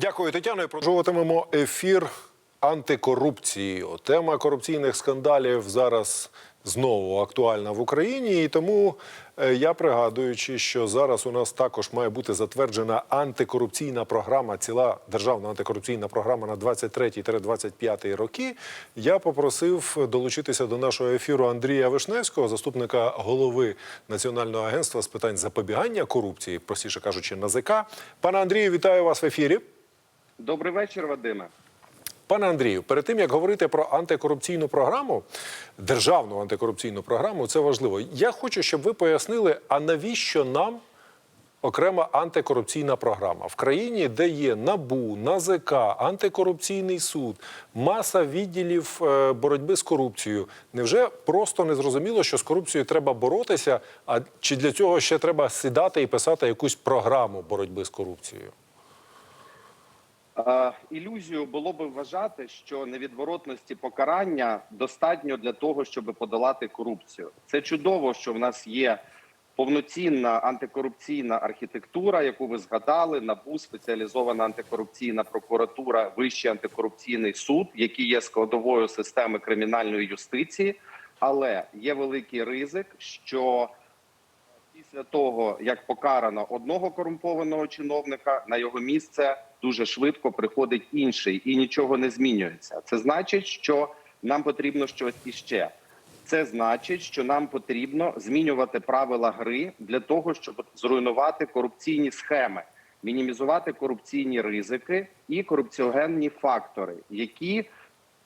Дякую, Тетяно. Продовжуватимемо ефір антикорупції. Тема корупційних скандалів зараз знову актуальна в Україні. І тому е, я пригадуючи, що зараз у нас також має бути затверджена антикорупційна програма, ціла державна антикорупційна програма на 23-25 роки. Я попросив долучитися до нашого ефіру Андрія Вишневського, заступника голови Національного агентства з питань запобігання корупції, простіше кажучи, НАЗК. Пане Андрію, вітаю вас в ефірі. Добрий вечір, Вадиме. Пане Андрію, перед тим як говорити про антикорупційну програму, державну антикорупційну програму, це важливо. Я хочу, щоб ви пояснили, а навіщо нам окрема антикорупційна програма в країні, де є НАБУ, НАЗК, антикорупційний суд, маса відділів е, боротьби з корупцією. Невже просто не зрозуміло, що з корупцією треба боротися? А чи для цього ще треба сідати і писати якусь програму боротьби з корупцією? Ілюзію було би вважати, що невідворотності покарання достатньо для того, щоб подолати корупцію. Це чудово, що в нас є повноцінна антикорупційна архітектура, яку ви згадали, набу спеціалізована антикорупційна прокуратура, вищий антикорупційний суд, які є складовою системи кримінальної юстиції. Але є великий ризик, що після того, як покарано одного корумпованого чиновника, на його місце дуже швидко приходить інший і нічого не змінюється. Це значить, що нам потрібно щось іще. Це значить, що нам потрібно змінювати правила гри для того, щоб зруйнувати корупційні схеми, мінімізувати корупційні ризики і корупціогенні фактори, які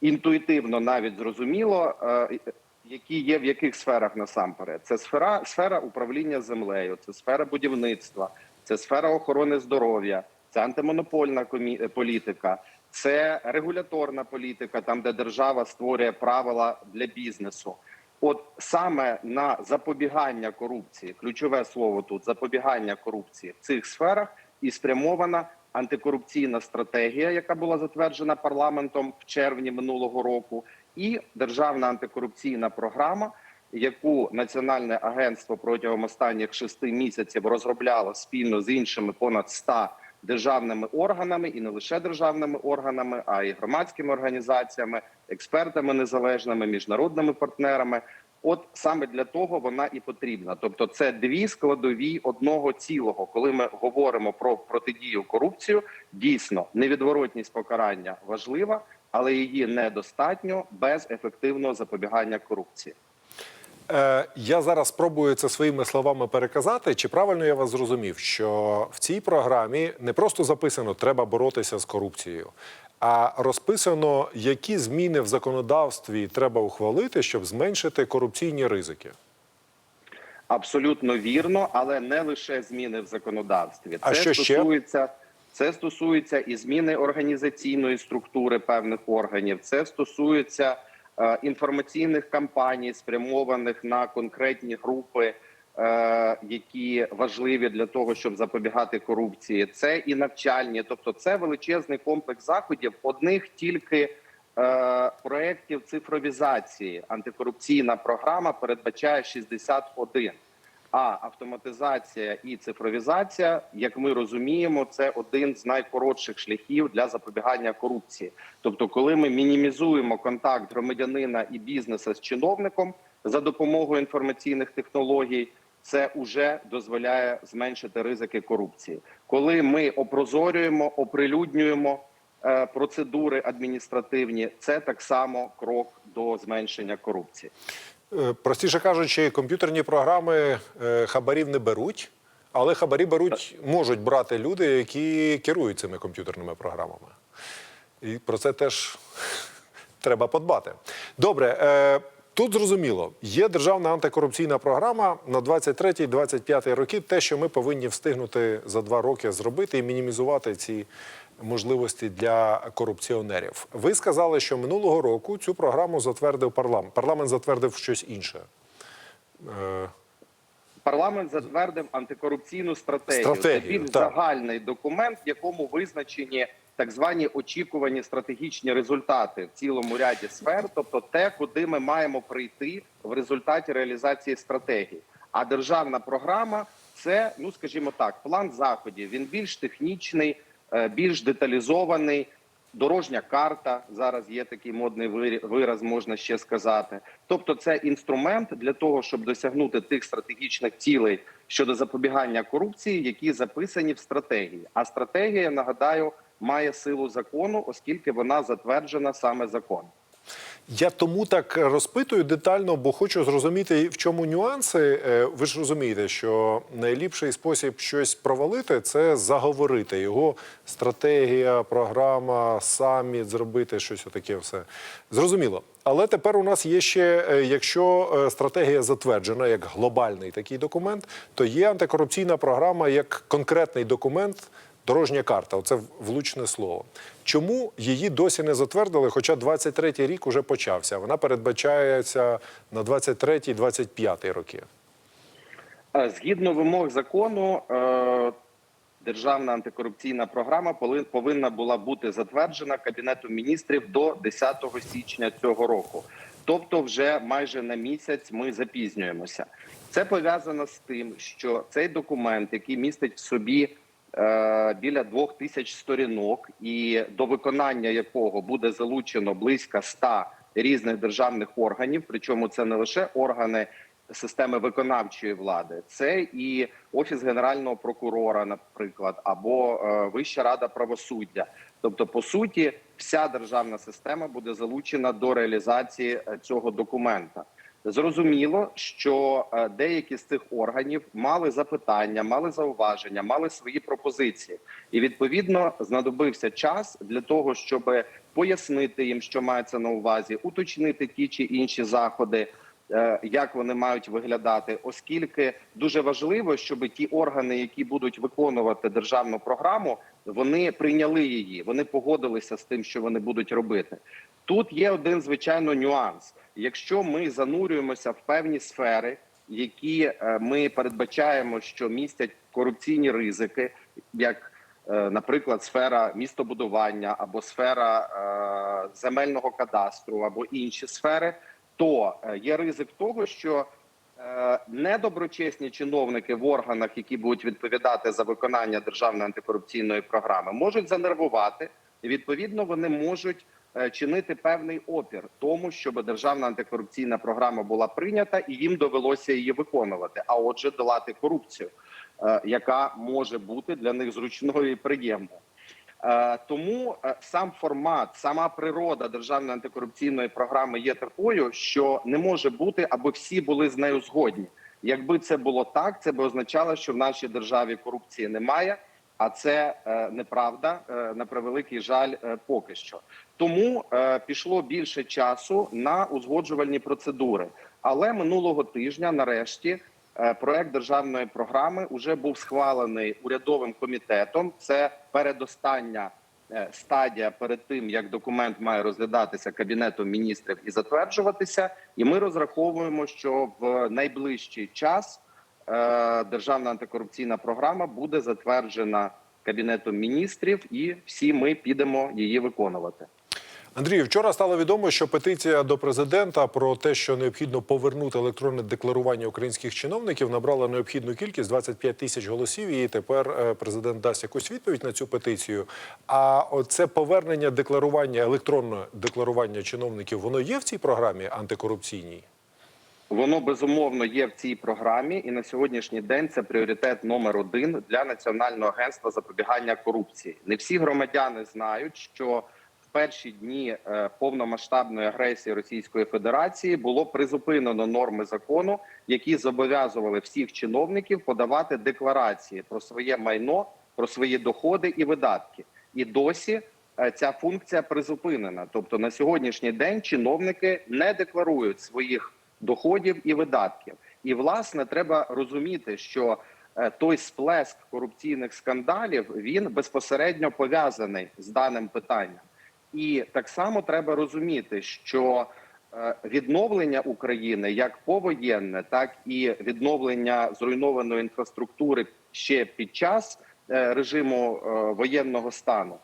інтуїтивно навіть зрозуміло, е, які є в яких сферах насамперед. Це сфера, сфера управління землею, це сфера будівництва, це сфера охорони здоров'я, це антимонопольна політика, це регуляторна політика, там де держава створює правила для бізнесу. От саме на запобігання корупції, ключове слово тут запобігання корупції в цих сферах і спрямована антикорупційна стратегія, яка була затверджена парламентом в червні минулого року, і державна антикорупційна програма, яку національне агентство протягом останніх шести місяців розробляло спільно з іншими понад 100 державними органами, і не лише державними органами, а й громадськими організаціями, експертами незалежними, міжнародними партнерами. От саме для того вона і потрібна. Тобто, це дві складові одного цілого. Коли ми говоримо про протидію корупцію, дійсно невідворотність покарання важлива, але її недостатньо без ефективного запобігання корупції. Е, я зараз спробую це своїми словами переказати. Чи правильно я вас зрозумів, що в цій програмі не просто записано треба боротися з корупцією, а розписано, які зміни в законодавстві треба ухвалити, щоб зменшити корупційні ризики. Абсолютно вірно, але не лише зміни в законодавстві. А це що ще? стосується це стосується і зміни організаційної структури певних органів. Це стосується інформаційних кампаній, спрямованих на конкретні групи, е, які важливі для того, щоб запобігати корупції. Це і навчальні, тобто це величезний комплекс заходів. Одних тільки е, проєктів цифровізації антикорупційна програма передбачає 61. А автоматизація і цифровізація, як ми розуміємо, це один з найкоротших шляхів для запобігання корупції. Тобто, коли ми мінімізуємо контакт громадянина і бізнеса з чиновником за допомогою інформаційних технологій, це вже дозволяє зменшити ризики корупції. Коли ми опрозорюємо, оприлюднюємо процедури адміністративні, це так само крок до зменшення корупції. Е, Простіше кажучи, комп'ютерні програми е, хабарів не беруть, але хабарі беруть, можуть брати люди, які керують цими комп'ютерними програмами. І про це теж треба подбати. Добре, е, тут зрозуміло, є державна антикорупційна програма на 23-25 роки. Те, що ми повинні встигнути за два роки зробити і мінімізувати ці можливості для корупціонерів. Ви сказали, що минулого року цю програму затвердив парламент. Парламент затвердив щось інше. Е, Парламент затвердив антикорупційну стратегію. Стратегію, Це більш загальний документ, в якому визначені так звані очікувані стратегічні результати в цілому ряді сфер, тобто те, куди ми маємо прийти в результаті реалізації стратегії. А державна програма це, ну скажімо так, план заходів. Він більш технічний, більш деталізований. Дорожня карта зараз є такий модний вираз, можна ще сказати. Тобто, це інструмент для того, щоб досягнути тих стратегічних цілей щодо запобігання корупції, які записані в стратегії. А стратегія, нагадаю, має силу закону, оскільки вона затверджена саме законом. Я тому так розпитую детально, бо хочу зрозуміти, в чому нюанси. Е, Ви ж розумієте, що найліпший спосіб щось провалити це заговорити його стратегія, програма, саміт, зробити щось отаке все. Зрозуміло. Але тепер у нас є ще, е, якщо е, стратегія затверджена як глобальний такий документ, то є антикорупційна програма як конкретний документ. Дорожня карта, оце влучне слово. Чому її досі не затвердили? Хоча 23-й рік уже почався. Вона передбачається на 23-25 роки. Е, Згідно вимог закону, е, державна антикорупційна програма повинна була бути затверджена Кабінетом міністрів до 10 січня цього року. Тобто, вже майже на місяць ми запізнюємося. Це пов'язано з тим, що цей документ, який містить в собі біля двох тисяч сторінок, і до виконання якого буде залучено близько ста різних державних органів, причому це не лише органи системи виконавчої влади, це і офіс генерального прокурора, наприклад, або е, Вища рада правосуддя. Тобто, по суті, вся державна система буде залучена до реалізації е, цього документа. Зрозуміло, що е, деякі з цих органів мали запитання, мали зауваження, мали свої пропозиції, і відповідно знадобився час для того, щоб пояснити їм, що мається на увазі, уточнити ті чи інші заходи, е, як вони мають виглядати, оскільки дуже важливо, щоб ті органи, які будуть виконувати державну програму, вони прийняли її, вони погодилися з тим, що вони будуть робити. Тут є один звичайно нюанс. Якщо ми занурюємося в певні сфери, які е, ми передбачаємо, що містять корупційні ризики, як, е, наприклад, сфера містобудування або сфера е, земельного кадастру, або інші сфери, то є ризик того, що недоброчесні чиновники в органах, які будуть відповідати за виконання державної антикорупційної програми, можуть занервувати. І відповідно вони можуть е, чинити певний опір тому, щоб державна антикорупційна програма була прийнята, і їм довелося її виконувати. А отже, долати корупцію, е, яка може бути для них зручною і приємною. Е, Тому е, сам формат, сама природа державної антикорупційної програми є такою, що не може бути, аби всі були з нею згодні. Якби це було так, це би означало, що в нашій державі корупції немає. А це е, неправда на превеликий жаль, поки що. Тому пішло більше часу на узгоджувальні процедури. Але минулого тижня, нарешті, проект державної програми вже був схвалений урядовим комітетом. Це передостання е, стадія перед тим, як документ має розглядатися кабінетом міністрів і затверджуватися. І ми розраховуємо, що в найближчий час е, державна антикорупційна програма буде затверджена кабінетом міністрів, і всі ми підемо її виконувати. Андрію, вчора стало відомо, що петиція до президента про те, що необхідно повернути електронне декларування українських чиновників, набрала необхідну кількість 25 тисяч голосів. І тепер е, президент дасть якусь відповідь на цю петицію. А оце повернення декларування електронного декларування чиновників, воно є в цій програмі антикорупційній. Воно безумовно є в цій програмі, і на сьогоднішній день це пріоритет номер один для національного агентства запобігання корупції. Не всі громадяни знають, що перші дні е, повномасштабної агресії Російської Федерації було призупинено норми закону, які зобов'язували всіх чиновників подавати декларації про своє майно, про свої доходи і видатки. І досі е, ця функція призупинена. Тобто на сьогоднішній день чиновники не декларують своїх доходів і видатків. І власне треба розуміти, що е, той сплеск корупційних скандалів він безпосередньо пов'язаний з даним питанням. І так само треба розуміти, що е, відновлення України як повоєнне, так і відновлення зруйнованої інфраструктури ще під час е, режиму е, воєнного стану.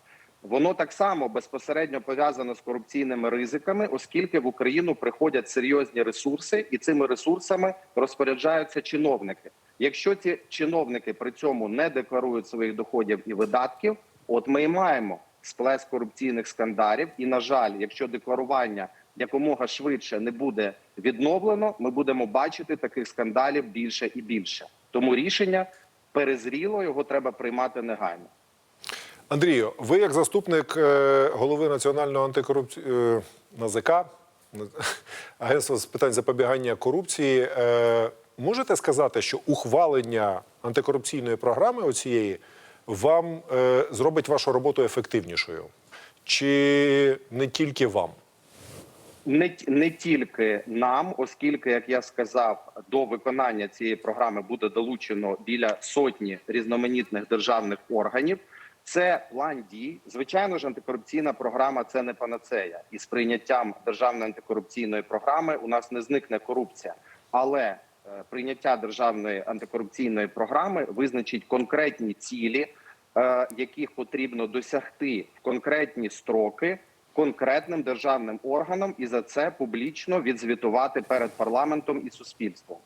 Воно так само безпосередньо пов'язано з корупційними ризиками, оскільки в Україну приходять серйозні ресурси, і цими ресурсами розпоряджаються чиновники. Якщо ці чиновники при цьому не декларують своїх доходів і видатків, От ми і маємо сплеск корупційних скандалів. І на жаль, якщо декларування якомога швидше не буде відновлено, ми будемо бачити таких скандалів більше і більше. Тому рішення перезріло його треба приймати негайно. Андрію, ви як заступник е, голови Національного антикорупції НАЗК, Агентства з питань запобігання корупції, е, можете сказати, що ухвалення антикорупційної програми оцієї вам е, зробить вашу роботу ефективнішою? Чи не тільки вам? Не, не тільки нам, оскільки, як я сказав, до виконання цієї програми буде долучено біля сотні різноманітних державних органів. Це план дій. Звичайно ж, антикорупційна програма це не панацея. І з прийняттям державної антикорупційної програми у нас не зникне корупція. Але е, прийняття державної антикорупційної програми визначить конкретні цілі, яких потрібно досягти в конкретні строки конкретним державним органам і за це публічно відзвітувати перед парламентом і суспільством.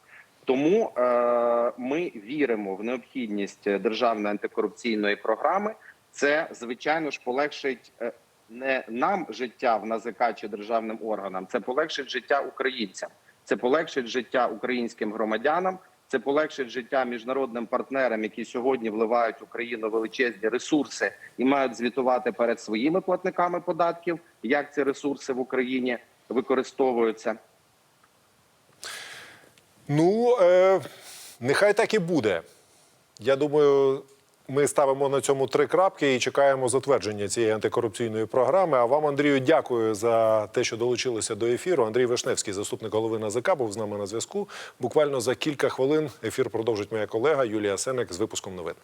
Тому е, ми віримо в необхідність державної антикорупційної програми. Це звичайно ж полегшить е, не нам життя в НАЗК чи державним органам, це полегшить життя українцям, це полегшить життя українським громадянам. Це полегшить життя міжнародним партнерам, які сьогодні вливають в Україну величезні ресурси і мають звітувати перед своїми платниками податків, як ці ресурси в Україні використовуються. Ну, е, нехай так і буде. Я думаю, ми ставимо на цьому три крапки і чекаємо затвердження цієї антикорупційної програми. А вам, Андрію, дякую за те, що долучилися до ефіру. Андрій Вишневський, заступник голови НАЗК, був з нами на зв'язку. Буквально за кілька хвилин ефір продовжить моя колега Юлія Сенек з випуском новин.